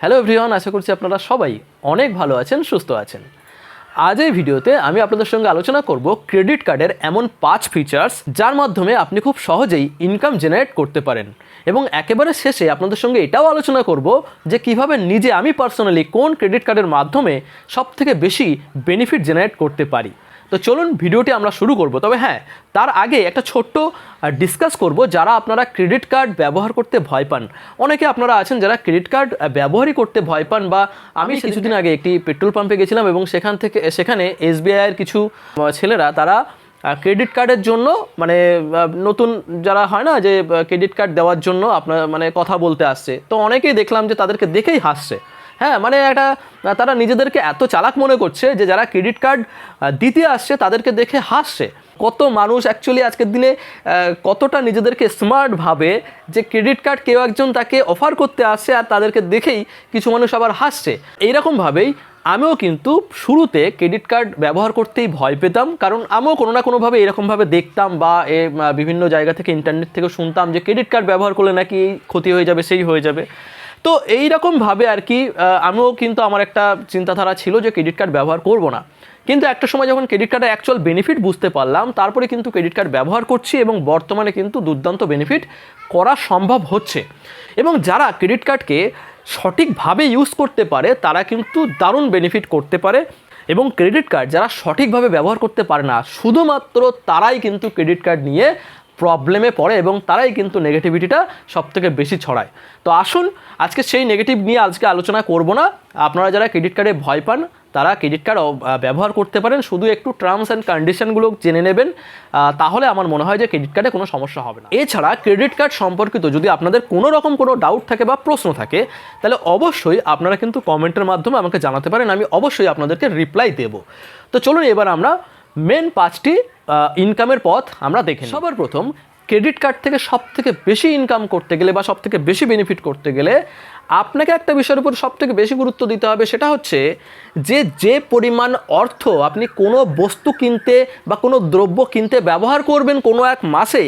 Hello everyone আশা করছি আপনারা সবাই অনেক ভালো আছেন, সুস্থ আছেন। আজ এই ভিডিওতে আমি আপনাদের সঙ্গে আলোচনা করব ক্রেডিট কার্ডের এমন পাঁচ ফিচার্স যার মাধ্যমে আপনি খুব সহজেই ইনকাম জেনারেট করতে পারেন। এবং একেবারে শেষে আপনাদের সঙ্গে এটাও আলোচনা করব যে কীভাবে নিজে আমি পার্সোনালি কোন ক্রেডিট কার্ডের মাধ্যমে সবথেকে বেশি বেনিফিট জেনারেট করতে পারি। তো চলুন ভিডিওটি আমরা শুরু করব। তবে হ্যাঁ তার আগে একটা ছোট্ট ডিসকাস করব যারা আপনারা ক্রেডিট কার্ড ব্যবহার করতে ভয় পান। অনেকে আপনারা আছেন যারা ক্রেডিট কার্ড ব্যবহারই করতে ভয় পান বা আমি কিছুদিন আগে একটি পেট্রোল পাম্পে গেছিলাম এবং সেখান থেকে সেখানে এসবিআইয়ের কিছু ছেলেরা তারা ক্রেডিট কার্ডের জন্য মানে নতুন যারা হয় না যে ক্রেডিট কার্ড দেওয়ার জন্য আপনার মানে কথা বলতে আসছে। তো অনেকেই দেখলাম যে তাদেরকে দেখেই হাসছে। হ্যাঁ মানে একটা তারা নিজেদেরকে এত চালাক মনে করছে যে যারা ক্রেডিট কার্ড দিতে আসছে তাদেরকে দেখে হাসছে। কত মানুষ অ্যাকচুয়ালি আজকের দিনে কতটা নিজেদেরকে স্মার্ট ভাবে যে ক্রেডিট কার্ড কেউ একজন তাকে অফার করতে আসছে আর তাদেরকে দেখেই কিছু মানুষ আবার হাসছে। এইরকমভাবেই আমিও কিন্তু শুরুতে ক্রেডিট কার্ড ব্যবহার করতেই ভয় পেতাম, কারণ আমিও কোনো না কোনোভাবে এরকমভাবে দেখতাম বা এ বিভিন্ন জায়গা থেকে ইন্টারনেট থেকে শুনতাম যে ক্রেডিট কার্ড ব্যবহার করলে নাকি ক্ষতি হয়ে যাবে, সেই হয়ে যাবে। তো এই রকমভাবে আর কি আমিও কিন্তু আমার একটা চিন্তাধারা ছিল যে ক্রেডিট কার্ড ব্যবহার করব না। কিন্তু একটা সময় যখন ক্রেডিট কার্ডের অ্যাকচুয়াল বেনিফিট বুঝতে পারলাম, তারপরে কিন্তু ক্রেডিট কার্ড ব্যবহার করছি এবং বর্তমানে কিন্তু দুর্দান্ত বেনিফিট করা সম্ভব হচ্ছে। এবং যারা ক্রেডিট কার্ডকে সঠিকভাবে ইউজ করতে পারে, তারা কিন্তু দারুণ বেনিফিট করতে পারে। এবং ক্রেডিট কার্ড যারা সঠিকভাবে ব্যবহার করতে পারে না, শুধুমাত্র তারাই কিন্তু ক্রেডিট কার্ড নিয়ে প্রবলেমে পড়ে এবং তারাই কিন্তু নেগেটিভিটিটা সব থেকে বেশি ছড়ায়। তো আসুন, আজকে সেই নেগেটিভ নিয়ে আজকে আলোচনা করব না। আপনারা যারা ক্রেডিট কার্ডে ভয় পান, তারা ক্রেডিট কার্ড ব্যবহার করতে পারেন। শুধু একটু টার্মস অ্যান্ড কন্ডিশনগুলো জেনে নেবেন তাহলে আমার মনে হয় যে ক্রেডিট কার্ডে কোনো সমস্যা হবে না। এছাড়া ক্রেডিট কার্ড সম্পর্কিত যদি আপনাদের কোনো রকম কোনো ডাউট থাকে বা প্রশ্ন থাকে, তাহলে অবশ্যই আপনারা কিন্তু কমেন্টের মাধ্যমে আমাকে জানাতে পারেন, আমি অবশ্যই আপনাদেরকে রিপ্লাই দেব। তো চলুন এবার আমরা মেন পাঁচটি ইনকামের পথ আমরা দেখে। সবার প্রথম ক্রেডিট কার্ড থেকে সব থেকে বেশি ইনকাম করতে গেলে বা সব থেকে বেশি বেনিফিট করতে গেলে আপনাকে একটা বিষয়ের উপর সব থেকে বেশি গুরুত্ব দিতে হবে, সেটা হচ্ছে যে যে পরিমাণ অর্থ আপনি কোনো বস্তু কিনতে বা কোনো দ্রব্য কিনতে ব্যবহার করবেন কোনো এক মাসে,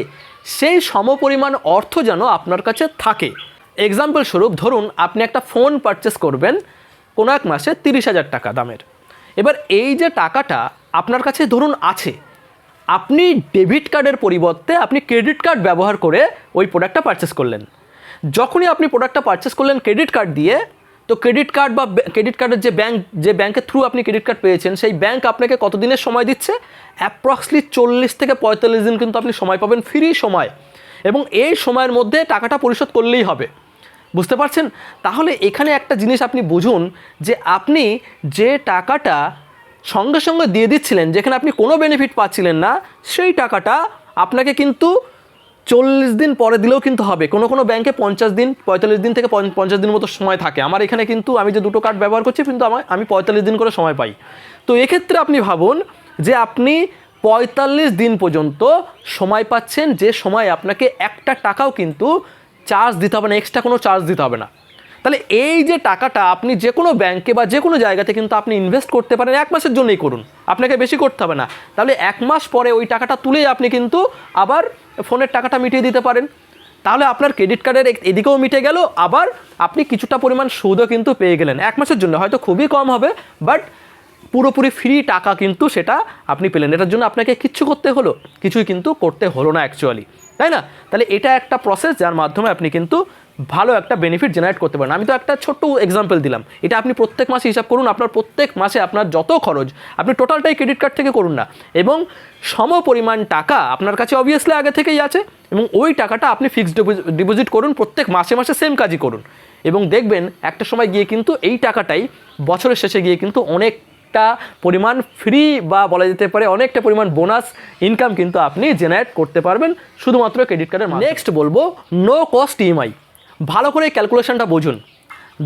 সেই সমপরিমাণ অর্থ যেন আপনার কাছে থাকে এক্সাম্পল স্বরূপ, ধরুন আপনি একটা ফোন পারচেস করবেন, কোনো এক মাসে তিরিশ হাজার টাকা দামের এবার এই যে টাকাটা আপনার কাছে ধরুন আছে। আপনি ডেবিট কার্ডের পরিবর্তে আপনি ক্রেডিট কার্ড ব্যবহার করে ওই প্রোডাক্টটা পারচেস করলেন। যখনই আপনি প্রোডাক্টটা পারচেস করলেন ক্রেডিট কার্ড দিয়ে, তো ক্রেডিট কার্ড বা ক্রেডিট কার্ডের যে ব্যাংক যে ব্যাংকের থ্রু আপনি ক্রেডিট কার্ড পেয়েছেন, সেই ব্যাংক আপনাকে কতদিনের সময় দিচ্ছে? অ্যাপ্রক্সলি চল্লিশ থেকে পঁয়তাল্লিশ দিন কিন্তু আপনি সময় পাবেন ফ্রি সময়। এবং এই সময়ের মধ্যে টাকাটা পরিশোধ করলেই হবে। বুঝতে পারছেন? তাহলে এখানে একটা জিনিস আপনি বুঝুন যে আপনি যে টাকাটা সঙ্গে সঙ্গে দিয়ে দিচ্ছিলেন, যেখানে আপনি কোনো বেনিফিট পাচ্ছিলেন না, সেই টাকাটা আপনাকে কিন্তু চল্লিশ দিন পরে দিলেও কিন্তু হবে। কোনো কোনো ব্যাংকে পঞ্চাশ দিন, পঁয়তাল্লিশ দিন থেকে পঞ্চ- পঞ্চাশ দিন মতো সময় থাকে। আমার এখানে কিন্তু আমি যে দুটো কার্ড ব্যবহার করছি, কিন্তু আমার আমি পঁয়তাল্লিশ দিন করে সময় পাই। তো এক্ষেত্রে আপনি ভাবুন যে আপনি পঁয়তাল্লিশ দিন পর্যন্ত সময় পাচ্ছেন, যে সময় আপনাকে একটা টাকাও কিন্তু চার্জ দিতে হবে না এক্সট্রা কোনো চার্জ দিতে হবে না। তাহলে এই যে টাকাটা আপনি যে কোনো ব্যাংকে বা যে কোনো জায়গাতে কিন্তু আপনি ইনভেস্ট করতে পারেন, এক মাসের জন্যই করুন। আপনাকে বেশি করতে হবে না। তাহলে এক মাস পরে ওই টাকাটা তুলেই আপনি কিন্তু আবার ফোনের টাকাটা মিটিয়ে দিতে পারেন। তাহলে আপনার ক্রেডিট কার্ডের এদিকেও মিটে গেল, আবার আপনি কিছুটা পরিমাণ সুদও কিন্তু পেয়ে গেলেন। এক মাসের জন্য হয়তো খুবই কম হবে বাট পুরোপুরি ফ্রি টাকা কিন্তু সেটা আপনি পেলেন। এটার জন্য আপনাকে কিচ্ছু করতে হলো, কিছুই কিন্তু করতে হলো না অ্যাকচুয়ালি তাই না? তাহলে এটা একটা প্রসেস যার মাধ্যমে আপনি কিন্তু ভালো একটা বেনিফিট জেনারেট করতে পারেন। আমি তো একটা ছোট্ট এক্সাম্পল দিলাম। এটা আপনি প্রত্যেক মাসে হিসাব করুন, আপনার প্রত্যেক মাসে আপনার যত খরচ, আপনি টোটালটাই ক্রেডিট কার্ড থেকে করুন না। এবং সম পরিমাণ টাকা আপনার কাছে অবভিয়াসলি আগে থেকেই আছে এবং ওই টাকাটা আপনি ফিক্সড ডিপোজিট ডিপোজিট করুন, প্রত্যেক মাসে মাসে সেম কাজই করুন। এবং দেখবেন একটা সময় গিয়ে কিন্তু এই টাকাটাই বছরের শেষে গিয়ে কিন্তু অনেক একটা পরিমাণ ফ্রি বা বলা যেতে পারে অনেকটা পরিমাণ বোনাস ইনকাম কিন্তু আপনি জেনারেট করতে পারবেন। শুধুমাত্র ক্রেডিট কার্ডের নেক্সট বলব নো কস্ট ইএমআই ভালো করে ক্যালকুলেশনটা বুঝুন।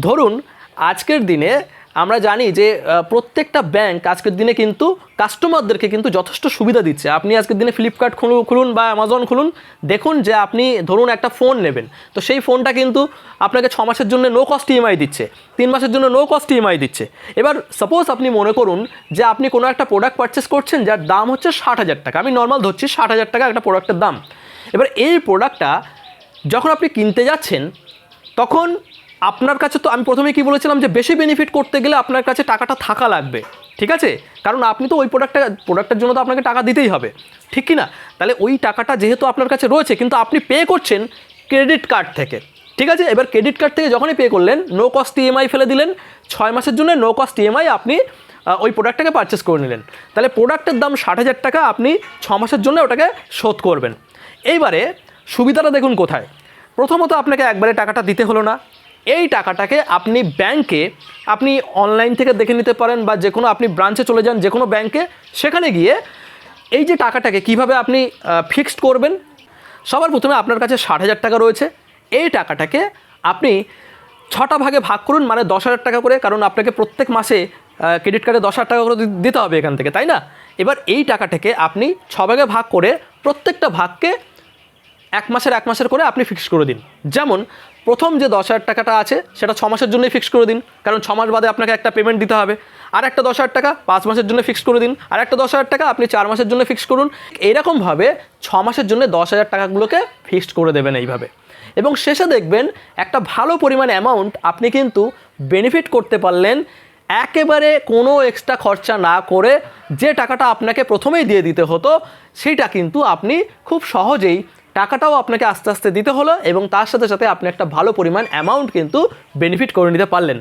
ধরুন, আজকের দিনে আমরা জানি যে প্রত্যেকটা ব্যাংক আজকের দিনে কিন্তু কাস্টমারদেরকে কিন্তু যথেষ্ট সুবিধা দিচ্ছে। আপনি আজকের দিনে ফ্লিপকার্ট খুলুন খুলুন বা অ্যামাজন খুলুন, দেখুন যে আপনি ধরুন একটা ফোন নেবেন। তো সেই ফোনটা কিন্তু আপনাকে ছ মাসের জন্য নো কস্ট ইএমআই দিচ্ছে, তিন মাসের জন্য নো কস্ট ইএমআই দিচ্ছে। এবার সাপোজ আপনি মনে করুন যে, আপনি কোনো একটা প্রোডাক্ট পারচেস করছেন যার দাম হচ্ছে ষাট হাজার টাকা। আমি নর্মাল ধরছি ষাট হাজার টাকা একটা প্রোডাক্টের দাম। এবার এই প্রোডাক্টটা যখন আপনি কিনতে যাচ্ছেন তখন আপনার কাছে তো আমি প্রথমে কি বলেছিলাম যে বেশি বেনিফিট করতে গেলে আপনার কাছে টাকাটা থাকা লাগবে, ঠিক আছে? কারণ আপনি তো ওই প্রোডাক্টটা প্রোডাক্টের জন্য তো আপনাকে টাকা দিতেই হবে, ঠিক কি না তাহলে ওই টাকাটা যেহেতু আপনার কাছে রয়েছে, কিন্তু আপনি পে করছেন ক্রেডিট কার্ড থেকে, ঠিক আছে? এবার ক্রেডিট কার্ড থেকে যখনই পে করলেন নো কস্ট ইএমআই ফেলে দিলেন, ছয় মাসের জন্য নো কস্ট ইএমআই আপনি ওই প্রোডাক্টটাকে পারচেস করে নিলেন। তাহলে প্রোডাক্টের দাম ষাট হাজার টাকা, আপনি ছ মাসের জন্য ওটাকে শোধ করবেন। এইবারে সুবিধাটা দেখুন কোথায়। প্রথমত আপনাকে একবারে টাকাটা দিতে হলো না। এই টাকাটাকে আপনি ব্যাংকে আপনি অনলাইন থেকে দেখে নিতে পারেন বা যে কোনো আপনি ব্রাঞ্চে চলে যান যে কোনো ব্যাংকে, সেখানে গিয়ে এই যে টাকাটাকে কীভাবে আপনি ফিক্সড করবেন, সবার প্রথমে আপনার কাছে ষাট হাজার টাকা রয়েছে। এই টাকাটাকে আপনি ছটা ভাগে ভাগ করুন মানে দশ হাজার টাকা করে, কারণ আপনাকে প্রত্যেক মাসে ক্রেডিট কার্ডে দশ হাজার টাকা করে দিতে হবে এখান থেকে, তাই না? এবার এই টাকাটাকে আপনি ছ ভাগে ভাগ করে প্রত্যেকটা ভাগকে এক মাসের এক মাসের করে আপনি ফিক্স করে দিন। যেমন, প্রথম যে দশ হাজার টাকাটা আছে, সেটা ছ মাসের জন্যই ফিক্স করে দিন। কারণ ছ মাস বাদে আপনাকে একটা পেমেন্ট দিতে হবে। আর একটা দশ হাজার টাকা পাঁচ মাসের জন্য ফিক্স করে দিন। আর একটা দশ হাজার টাকা আপনি চার মাসের জন্য ফিক্স করুন। এরকমভাবে ছ মাসের জন্য দশ হাজার টাকাগুলোকে ফিক্সড করে দেবেন এইভাবে। এবং শেষে দেখবেন, একটা ভালো পরিমাণ অ্যামাউন্ট আপনি কিন্তু বেনিফিট করতে পারলেন একেবারে কোনো এক্সট্রা খরচা না করে যে টাকাটা আপনাকে প্রথমেই দিয়ে দিতে হতো, সেটা কিন্তু আপনি খুব সহজেই টাকাটাও আপনাকে আস্তে আস্তে দিতে হলো এবং তার সাথে সাথে আপনি একটা ভালো পরিমাণ অ্যামাউন্ট কিন্তু বেনিফিট করে নিতে পারলেন।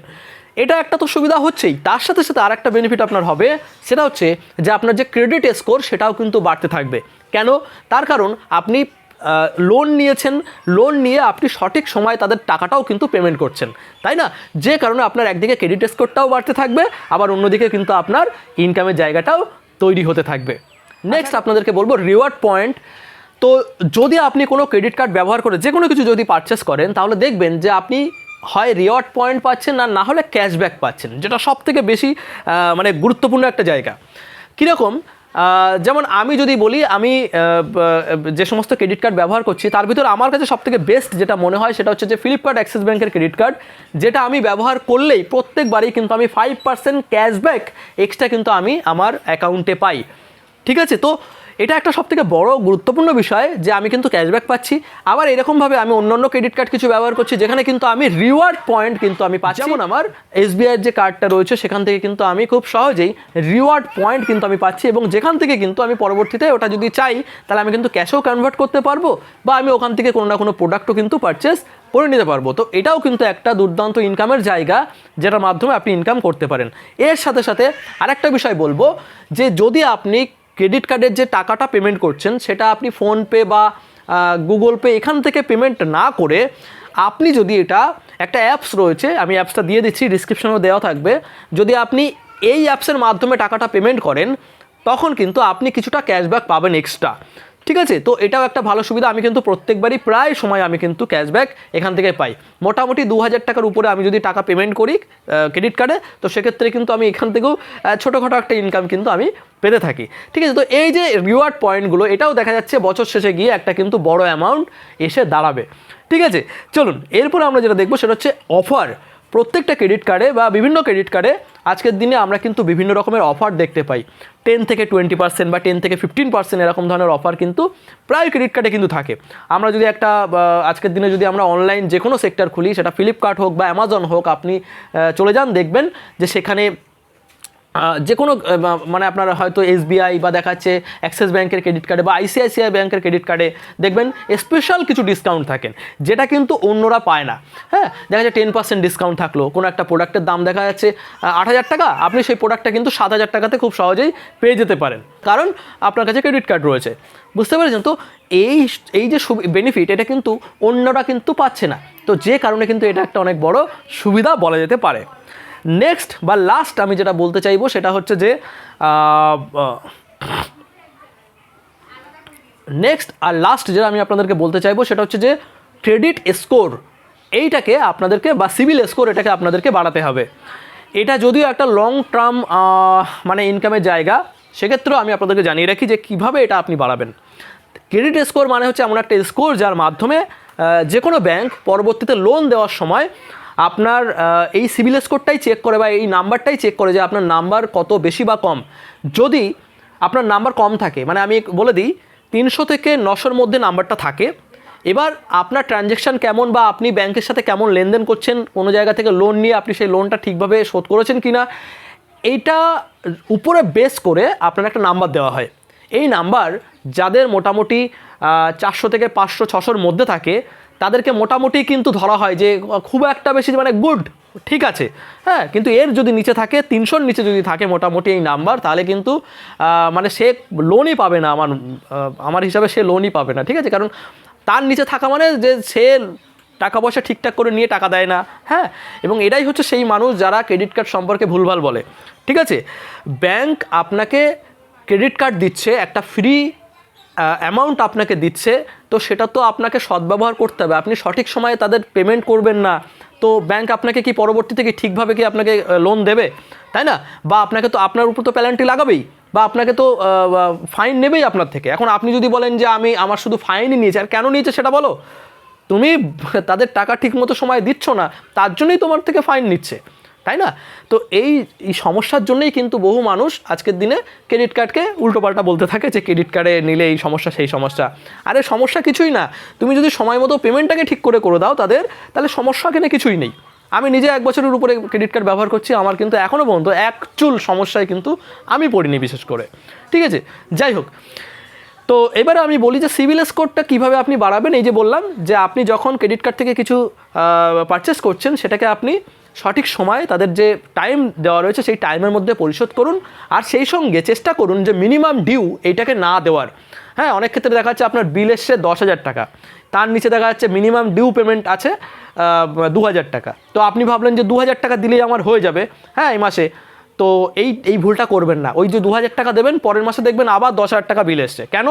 এটা একটা তো সুবিধা হচ্ছেই। তার সাথে সাথে আর একটা বেনিফিট আপনার হবে সেটা হচ্ছে যে আপনার যে ক্রেডিট স্কোর সেটাও কিন্তু বাড়তে থাকবে। কেন? তার কারণ আপনি লোন নিয়েছেন লোন নিয়ে আপনি সঠিক সময় তাদের টাকাটাও কিন্তু পেমেন্ট করছেন। তাই না? যে কারণে আপনার একদিকে ক্রেডিট স্কোরটাও বাড়তে থাকবে আবার অন্যদিকে কিন্তু আপনার ইনকামের জায়গাটাও তৈরি হতে থাকবে। নেক্সট আপনাদেরকে বলব রিওয়ার্ড পয়েন্ট তো যদি আপনি কোনো ক্রেডিট কার্ড ব্যবহার করে যে কোনো কিছু যদি পারচেস করেন, তাহলে দেখবেন যে আপনি হয় রিওয়ার্ড পয়েন্ট পাচ্ছেন আর না হলে ক্যাশব্যাক পাচ্ছেন, যেটা সব থেকে বেশি মানে গুরুত্বপূর্ণ একটা জায়গা। কীরকম? যেমন আমি যদি বলি, আমি যে সমস্ত ক্রেডিট কার্ড ব্যবহার করছি, তার ভিতর আমার কাছে সবথেকে বেস্ট যেটা মনে হয়, সেটা হচ্ছে যে ফ্লিপকার্ট অ্যাক্সিস ব্যাংকের ক্রেডিট কার্ড যেটা আমি ব্যবহার করলেই প্রত্যেকবারই কিন্তু আমি ফাইভ পার্সেন্ট ক্যাশব্যাক এক্সট্রা কিন্তু আমি আমার অ্যাকাউন্টে পাই। ঠিক আছে? তো এটা একটা সবথেকে বড় গুরুত্বপূর্ণ বিষয় যে আমি কিন্তু ক্যাশব্যাক পাচ্ছি। আবার এরকমভাবে আমি অন্যান্য ক্রেডিট কার্ড কিছু ব্যবহার করছি যেখানে কিন্তু আমি রিওয়ার্ড পয়েন্ট কিন্তু আমি পাচ্ছি। যেমন আমার এসবিআইয়ের যে কার্ডটা রয়েছে সেখান থেকে কিন্তু আমি খুব সহজেই রিওয়ার্ড পয়েন্ট কিন্তু আমি পাচ্ছি এবং যেখান থেকে কিন্তু আমি পরবর্তীতে ওটা যদি চাই তাহলে আমি কিন্তু ক্যাশেও কনভার্ট করতে পারব বা আমি ওখান থেকে কোনো না কোনো প্রোডাক্টও কিন্তু পারচেস করে নিতে পারব। তো এটাও কিন্তু একটা দুর্দান্ত ইনকামের জায়গা যেটার মাধ্যমে আপনি ইনকাম করতে পারেন। এর সাথে সাথে আরেকটা বিষয় বলব যে যদি আপনি ক্রেডিট কার্ডের যে টাকাটা পেমেন্ট করছেন, সেটা আপনি ফোনপে বা গুগল পে এখান থেকে পেমেন্ট না করে আপনি যদি এটা একটা অ্যাপস রয়েছে, আমি অ্যাপসটা দিয়ে দিচ্ছি ডিসক্রিপশনেও দেওয়া থাকবে, যদি আপনি এই অ্যাপসের মাধ্যমে টাকাটা পেমেন্ট করেন, তখন কিন্তু আপনি কিছুটা ক্যাশব্যাক পাবেন এক্সট্রা ঠিক আছে? তো এটাও একটা ভালো সুবিধা। আমি কিন্তু প্রত্যেকবারই প্রায় সময় আমি কিন্তু ক্যাশব্যাক এখান থেকে পাই। মোটামুটি দু হাজার টাকার উপরে আমি যদি টাকা পেমেন্ট করি ক্রেডিট কার্ডে তো সেক্ষেত্রে কিন্তু আমি এখান থেকেও ছোটোখাটো একটা ইনকাম কিন্তু আমি পেতে থাকি। ঠিক আছে? তো এই যে রিওয়ার্ড পয়েন্টগুলো এটাও দেখা যাচ্ছে বছর শেষে গিয়ে একটা কিন্তু বড় অ্যামাউন্ট এসে দাঁড়াবে। ঠিক আছে? চলুন, এরপর আমরা যেটা দেখব সেটা হচ্ছে অফার প্রত্যেকটা ক্রেডিট কার্ডে বা বিভিন্ন ক্রেডিট কার্ডে আজকের দিনে আমরা কিন্তু বিভিন্ন রকমের অফার দেখতে পাই। টেন থেকে টোয়েন্টি পার্সেন্ট বা টেন থেকে ফিফটিন পার্সেন্ট এরকম ধরনের অফার কিন্তু প্রায় ক্রেডিট কার্ডে কিন্তু থাকে। আমরা যদি একটা আজকের দিনে যদি আমরা অনলাইন যে কোনো সেক্টর খুলি, সেটা ফ্লিপকার্ট হোক বা অ্যামাজন হোক, আপনি চলে যান, দেখবেন যে সেখানে যে কোনো মানে আপনার হয়তো এসবিআই বা দেখাচ্ছে অ্যাক্সিস ব্যাংকের ক্রেডিট কার্ডে বা আইসিআইসিআই ব্যাংকের ক্রেডিট কার্ডে দেখবেন স্পেশাল কিছু ডিসকাউন্ট থাকেন, যেটা কিন্তু অন্যরা পায় না। হ্যাঁ দেখা যাচ্ছে টেন পার্সেন্ট ডিসকাউন্ট থাকল, কোনো একটা প্রোডাক্টের দাম দেখা যাচ্ছে আট হাজার টাকা, আপনি সেই প্রোডাক্টটা কিন্তু সাত হাজার টাকাতে খুব সহজেই পেয়ে যেতে পারেন। কারণ আপনার কাছে ক্রেডিট কার্ড রয়েছে। বুঝতে পেরেছেন তো? এই এই যে বেনিফিট এটা কিন্তু অন্যরা কিন্তু পাচ্ছে না। তো যে কারণে কিন্তু এটা একটা অনেক বড় সুবিধা বলা যেতে পারে। নেক্সট বা লাস্ট আমি যেটা বলতে চাইব সেটা হচ্ছে যে নেক্সট আর লাস্ট যেটা আমি আপনাদেরকে বলতে চাইব সেটা হচ্ছে যে ক্রেডিট স্কোর এইটাকে আপনাদেরকে বা সিভিল স্কোর এটাকে আপনাদেরকে বাড়াতে হবে। এটা যদিও একটা লং টার্ম মানে ইনকামের জায়গা, সেক্ষেত্রেও আমি আপনাদেরকে জানিয়ে রাখি যে কীভাবে এটা আপনি বাড়াবেন। ক্রেডিট স্কোর মানে হচ্ছে এমন একটা স্কোর যার মাধ্যমে যে কোনো ব্যাংক পরবর্তীতে লোন দেওয়ার সময় আপনার এই সিভিল স্কোরটাই চেক করে বা এই নাম্বারটাই চেক করে যে আপনার নাম্বার কত বেশি বা কম। যদি আপনার নাম্বার কম থাকে মানে আমি বলে দিই, তিনশো থেকে নশোর মধ্যে নাম্বারটা থাকে, এবার আপনার ট্রানজ্যাকশান কেমন বা আপনি ব্যাংকের সাথে কেমন লেনদেন করছেন, কোনো জায়গা থেকে লোন নিয়ে আপনি সেই লোনটা ঠিকভাবে শোধ করেছেন কি না এইটা উপরে বেস করে আপনার একটা নাম্বার দেওয়া হয়। এই নাম্বার যাদের মোটামুটি চারশো থেকে পাঁচশো, ছশোর মধ্যে থাকে তাদেরকে মোটামুটি কিন্তু ধরা হয় যে খুব একটা বেশি মানে গুড, ঠিক আছে। হ্যাঁ কিন্তু এর যদি নিচে থাকে, তিনশোর নিচে যদি থাকে মোটামুটি এই নাম্বার, তাহলে কিন্তু মানে সে লোনই পাবে না আমার আমার হিসাবে সে লোনই পাবে না, ঠিক আছে? কারণ তার নিচে থাকা মানে যে সে টাকা পয়সা ঠিকঠাক করে নিয়ে টাকা দেয় না হ্যাঁ? এবং এটাই হচ্ছে সেই মানুষ যারা ক্রেডিট কার্ড সম্পর্কে ভুলভাল বলে, ঠিক আছে? ব্যাংক আপনাকে ক্রেডিট কার্ড দিচ্ছে একটা ফ্রি অ্যামাউন্ট আপনাকে দিচ্ছে, তো সেটা তো আপনাকে সদ্ব্যবহার করতে হবে। আপনি সঠিক সময়ে তাদের পেমেন্ট করবেন না, তো ব্যাংক আপনাকে কি পরবর্তীতে কি ঠিকভাবে কি আপনাকে লোন দেবে? তাই না? বা আপনাকে তো আপনার উপর তো প্যালেন্টি লাগাবেই, বা আপনাকে তো ফাইন নেবেই আপনার থেকে। এখন আপনি যদি বলেন যে আমি, আমার শুধু ফাইনই নিয়েছি, আর কেন নিয়েছে সেটা বলো? তুমি তাদের টাকা ঠিক মতো সময় দিচ্ছ না, তার জন্যই তোমার থেকে ফাইন নিচ্ছে। তাই না? তো এই সমস্যার জন্যই কিন্তু বহু মানুষ আজকের দিনে ক্রেডিট কার্ডকে উল্টোপাল্টা বলতে থাকে যে ক্রেডিট কার্ডে নিলে এই সমস্যা, সেই সমস্যা। আরে সমস্যা কিছুই না। তুমি যদি সময় মতো পেমেন্টটাকে ঠিক করে করে দাও তাদের, তাহলে সমস্যা কেনে কিছুই নেই। আমি নিজে এক বছরের উপরে ক্রেডিট কার্ড ব্যবহার করছি, আমার কিন্তু এখনও পর্যন্ত এক চুল সমস্যায় কিন্তু আমি পড়িনি বিশেষ করে। ঠিক আছে? যাই হোক। তো এবারে আমি বলি যে সিভিল স্কোরটা কীভাবে আপনি বাড়াবেন? এই যে বললাম যে আপনি যখন ক্রেডিট কার্ড থেকে কিছু পারচেস করছেন, সেটাকে আপনি সঠিক সময়ে তাদের যে টাইম দেওয়া রয়েছে, সেই টাইমের মধ্যে পরিশোধ করুন। আর সেই সঙ্গে চেষ্টা করুন যে মিনিমাম ডিউ এইটাকে না দেওয়ার। হ্যাঁ অনেক ক্ষেত্রে দেখা যাচ্ছে আপনার বিল এসছে দশ হাজার টাকা। তার নিচে দেখা যাচ্ছে মিনিমাম ডিউ পেমেন্ট আছে দু হাজার টাকা। তো আপনি ভাবলেন যে দু হাজার টাকা দিলেই আমার হয়ে যাবে। হ্যাঁ এই মাসে। তো এই এই ভুলটা করবেন না। ওই যে দু হাজার টাকা দেবেন, পরের মাসে দেখবেন আবার দশ হাজার টাকা বিল এসছে। কেন?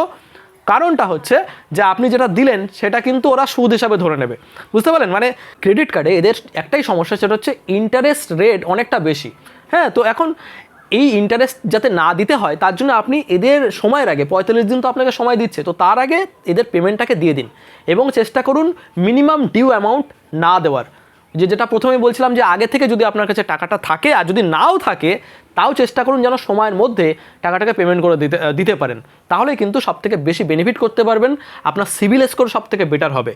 কারণটা হচ্ছে যে আপনি যেটা দিলেন, সেটা কিন্তু ওরা সুদ হিসাবে ধরে নেবে। বুঝতে পারলেন? মানে ক্রেডিট কার্ডে এদের একটাই সমস্যা, সেটা হচ্ছে ইন্টারেস্ট রেট অনেকটা বেশি। হ্যাঁ তো এখন এই ইন্টারেস্ট যাতে না দিতে হয়, তার জন্য আপনি এদের সময়ের আগে, পঁয়তাল্লিশ দিন তো আপনাকে সময় দিচ্ছে, তো তার আগে এদের পেমেন্টটাকে দিয়ে দিন এবং চেষ্টা করুন মিনিমাম ডিউ অ্যামাউন্ট না দেওয়ার। যে যেটা প্রথমে বলছিলাম যে আগে থেকে যদি আপনার কাছে টাকাটা থাকে আর যদি নাও থাকে, তাও চেষ্টা করুন যেন সময়ের মধ্যে টাকাটাকে পেমেন্ট করে দিতে দিতে পারেন। তাহলে কিন্তু সব থেকে বেশি বেনিফিট করতে পারবেন, আপনার সিভিল স্কোর সব থেকে বেটার হবে।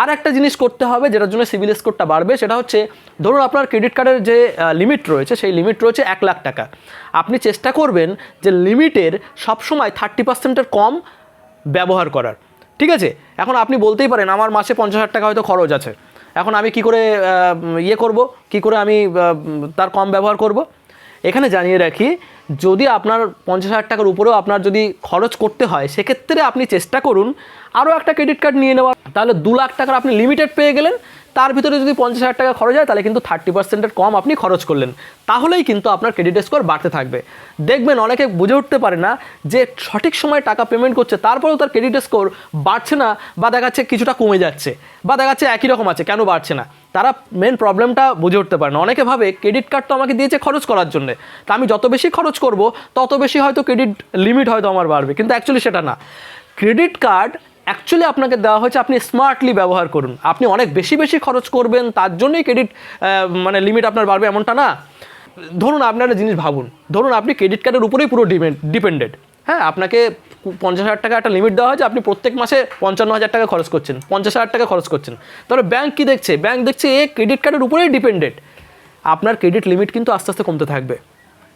আর একটা জিনিস করতে হবে যেটার জন্য সিভিল স্কোরটা বাড়বে, সেটা হচ্ছে ধরুন আপনার ক্রেডিট কার্ডের যে লিমিট রয়েছে, সেই লিমিট রয়েছে এক লাখ টাকা। আপনি চেষ্টা করবেন যে লিমিটের সবসময় থার্টি পার্সেন্টের কম ব্যবহার করার। ঠিক আছে? এখন আপনি বলতেই পারেন, আমার মাসে পঞ্চাশ হাজার টাকা হয়তো খরচ আছে। এখন আমি কি করে ইয়ে করব? কি করে আমি তার কম ব্যবহার করব? এখানে জানিয়ে রাখি, যদি আপনার পঞ্চাশ হাজার টাকার উপরেও আপনার যদি খরচ করতে হয়, সেক্ষেত্রে আপনি চেষ্টা করুন আরও একটা ক্রেডিট কার্ড নিয়ে নেওয়ার। তাহলে দু লাখ টাকার আপনি লিমিটেড পেয়ে গেলেন। তার ভিতরে যদি পঞ্চাশ হাজার টাকা খরচ হয়, তাহলে কিন্তু থার্টি পার্সেন্টের কম আপনি খরচ করলেন। তাহলেই কিন্তু আপনার ক্রেডিট স্কোর বাড়তে থাকবে। দেখবেন অনেকে বুঝে উঠতে পারে না যে সঠিক সময় টাকা পেমেন্ট করছে, তারপরেও তার ক্রেডিট স্কোর বাড়ছে না বা দেখাচ্ছে কিছুটা কমে যাচ্ছে বা দেখাচ্ছে একই রকম আছে, কেন বাড়ছে না? তারা মেন প্রবলেমটা বুঝে উঠতে পারে না। অনেকে ভাবে ক্রেডিট কার্ড তো আমাকে দিয়েছে খরচ করার জন্য। তা আমি যত বেশি খরচ করব, তত বেশি হয়তো ক্রেডিট লিমিট হয়তো আমার বাড়বে। কিন্তু অ্যাকচুয়ালি সেটা না। ক্রেডিট কার্ড অ্যাকচুয়ালি আপনাকে দেওয়া হয়েছে, আপনি স্মার্টলি ব্যবহার করুন। আপনি অনেক বেশি বেশি খরচ করবেন, তার জন্যই ক্রেডিট মানে লিমিট আপনার বাড়বে এমনটা না। ধরুন আপনার একটা জিনিস ভাবুন, ধরুন আপনি ক্রেডিট কার্ডের উপরেই পুরো ডিপেন্ডেড হ্যাঁ আপনাকে পঞ্চাশ হাজার টাকা একটা লিমিট দেওয়া হয়েছে, আপনি প্রত্যেক মাসে পঞ্চান্ন হাজার টাকা খরচ করছেন, পঞ্চাশ হাজার টাকা খরচ করছেন। তাহলে ব্যাংক কী দেখছে? ব্যাংক দেখছে এ ক্রেডিট কার্ডের উপরেই ডিপেন্ডেড আপনার ক্রেডিট লিমিট কিন্তু আস্তে আস্তে কমতে থাকবে।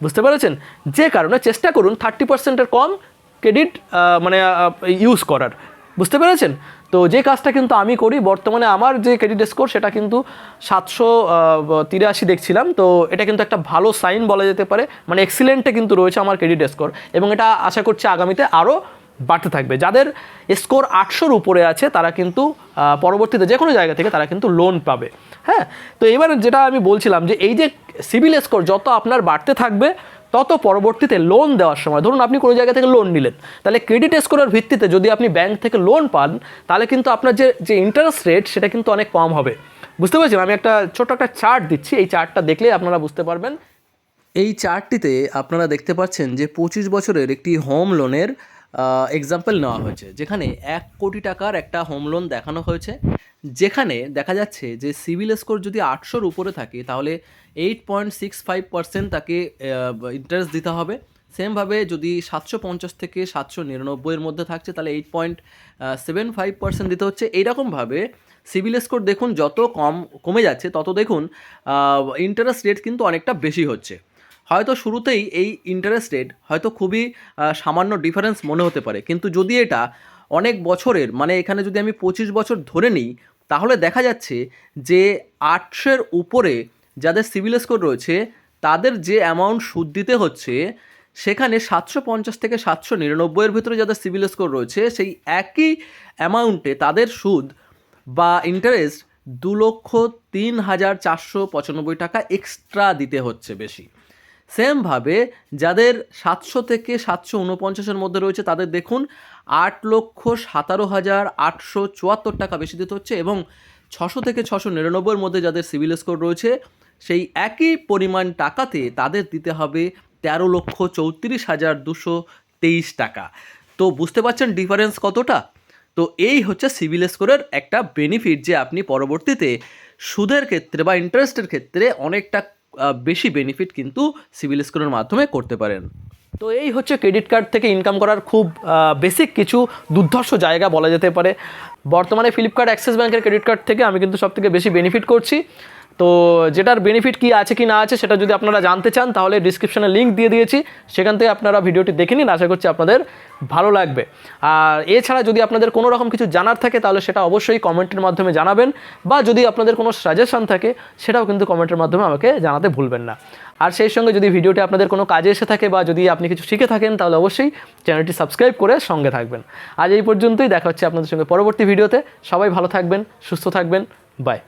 বুঝতে পেরেছেন? যে কারণে চেষ্টা করুন থার্টি পার্সেন্টের কম ক্রেডিট মানে ইউজ করার। বুঝতে পেরেছেন? তো যে কাজটা কিন্তু আমি করি, বর্তমানে আমার যে ক্রেডিট স্কোর সেটা কিন্তু সাতশো তিরাশি দেখছিলাম। তো এটা কিন্তু একটা ভালো সাইন বলা যেতে পারে। মানে এক্সিলেন্টে কিন্তু রয়েছে আমার ক্রেডিট স্কোর এবং এটা আশা করছি আগামীতে আরও বাড়তে থাকবে। যাদের স্কোর আটশোর উপরে আছে, তারা কিন্তু পরবর্তীতে যে কোনো জায়গা থেকে তারা কিন্তু লোন পাবে। হ্যাঁ? তো এবার যেটা আমি বলছিলাম যে, এই যে সিভিল স্কোর যত আপনার বাড়তে থাকবে তত পরবর্তীতে লোন দেওয়ার সময়, ধরুন আপনি কোনো জায়গা থেকে লোন নিলেন, তাহলে ক্রেডিট স্কোরের ভিত্তিতে যদি আপনি ব্যাংক থেকে লোন পান, তাহলে কিন্তু আপনার যে যে ইন্টারেস্ট রেট সেটা কিন্তু অনেক কম হবে। বুঝতে পারছেন? আমি একটা ছোট একটা চার্ট দিচ্ছি, এই চার্টটা দেখলে আপনারা বুঝতে পারবেন। এই চার্টটিতে আপনারা দেখতে পাচ্ছেন যে পঁচিশ বছরের একটি হোম লোনের এক্সাম্পল নেওয়া হয়েছে, যেখানে এক কোটি টাকার একটা হোম লোন দেখানো হয়েছে, যেখানে দেখা যাচ্ছে যে সিভিল স্কোর যদি আটশোর উপরে থাকে, তাহলে eight point six five percent তাকে ইন্টারেস্ট দিতে হবে। সেমভাবে যদি সাতশো পঞ্চাশ থেকে সাতশো নিরানব্বইয়ের মধ্যে থাকছে, তাহলে eight point seven five percent দিতে হচ্ছে। এইরকমভাবে সিভিল স্কোর দেখুন, যত কম, কমে যাচ্ছে, তত দেখুন ইন্টারেস্ট রেট কিন্তু অনেকটা বেশি হচ্ছে। হয়তো শুরুতেই এই ইন্টারেস্ট রেট হয়তো খুবই সামান্য ডিফারেন্স মনে হতে পারে। কিন্তু যদি এটা অনেক বছরের মানে এখানে যদি আমি পঁচিশ বছর ধরে নিই, তাহলে দেখা যাচ্ছে যে আটশোর উপরে যাদের সিভিল স্কোর রয়েছে, তাদের যে অ্যামাউন্ট সুদ দিতে হচ্ছে, সেখানে সাতশো পঞ্চাশ থেকে সাতশো নিরানব্বইয়ের ভিতরে যাদের সিভিল স্কোর রয়েছে, সেই একই অ্যামাউন্টে তাদের সুদ বা ইন্টারেস্ট দু লক্ষ তিন হাজার চারশো পঁচানব্বই টাকা এক্সট্রা দিতে হচ্ছে বেশি। সেমভাবে যাদের সাতশো থেকে সাতশো উনপঞ্চাশের মধ্যে রয়েছে, তাদের দেখুন আট লক্ষ সাতারো হাজার আটশো চুয়াত্তর টাকা বেশি দিতে হচ্ছে এবং ছশো থেকে ছশো নিরানব্বইয়ের মধ্যে যাদের সিভিল স্কোর রয়েছে, সেই একই পরিমাণ টাকাতে তাদের দিতে হবে তেরো লক্ষ চৌত্রিশ হাজার দুশো তেইশ টাকা। তো বুঝতে পারছেন ডিফারেন্স কতটা? তো এই হচ্ছে সিভিল স্কোরের একটা বেনিফিট যে আপনি পরবর্তীতে সুদের ক্ষেত্রে বা ইন্টারেস্টের ক্ষেত্রে অনেকটা বেশি বেনিফিট কিন্তু সিভিল স্কোরের মাধ্যমে করতে পারেন। তো এই হচ্ছে ক্রেডিট কার্ড থেকে ইনকাম করার খুব বেসিক কিছু দুর্ধর্ষ জায়গা বলা যেতে পারে। বর্তমানে ফ্লিপকার্ট অ্যাক্সিস ব্যাঙ্কের ক্রেডিট কার্ড থেকে আমি কিন্তু সবথেকে বেশি বেনিফিট করছি। তো যেটার বেনিফিট কি আছে কি না আছে সেটা যদি আপনারা জানতে চান, তাহলে ডিসক্রিপশনে লিঙ্ক দিয়ে দিয়েছি। সেখান থেকে আপনারা ভিডিওটি দেখে নিন, আশা করছি আপনাদের ভালো লাগবে। আর এছাড়া যদি আপনাদের কোনো রকম কিছু জানার থাকে, তাহলে সেটা অবশ্যই কমেন্টের মাধ্যমে জানাবেন, বা যদি আপনাদের কোনো সাজেশন থাকে, সেটাও কিন্তু কমেন্টের মাধ্যমে আমাকে জানাতে ভুলবেন না। আর সেই সঙ্গে যদি ভিডিওটি আপনাদের কোনো কাজে এসে থাকে, বা যদি আপনি কিছু শিখে থাকেন, তাহলে অবশ্যই চ্যানেলটি সাবস্ক্রাইব করে সঙ্গে থাকবেন। আজ এই পর্যন্তই, দেখা হচ্ছে আপনাদের সঙ্গে পরবর্তী ভিডিওতে। সবাই ভালো থাকবেন, সুস্থ থাকবেন বাই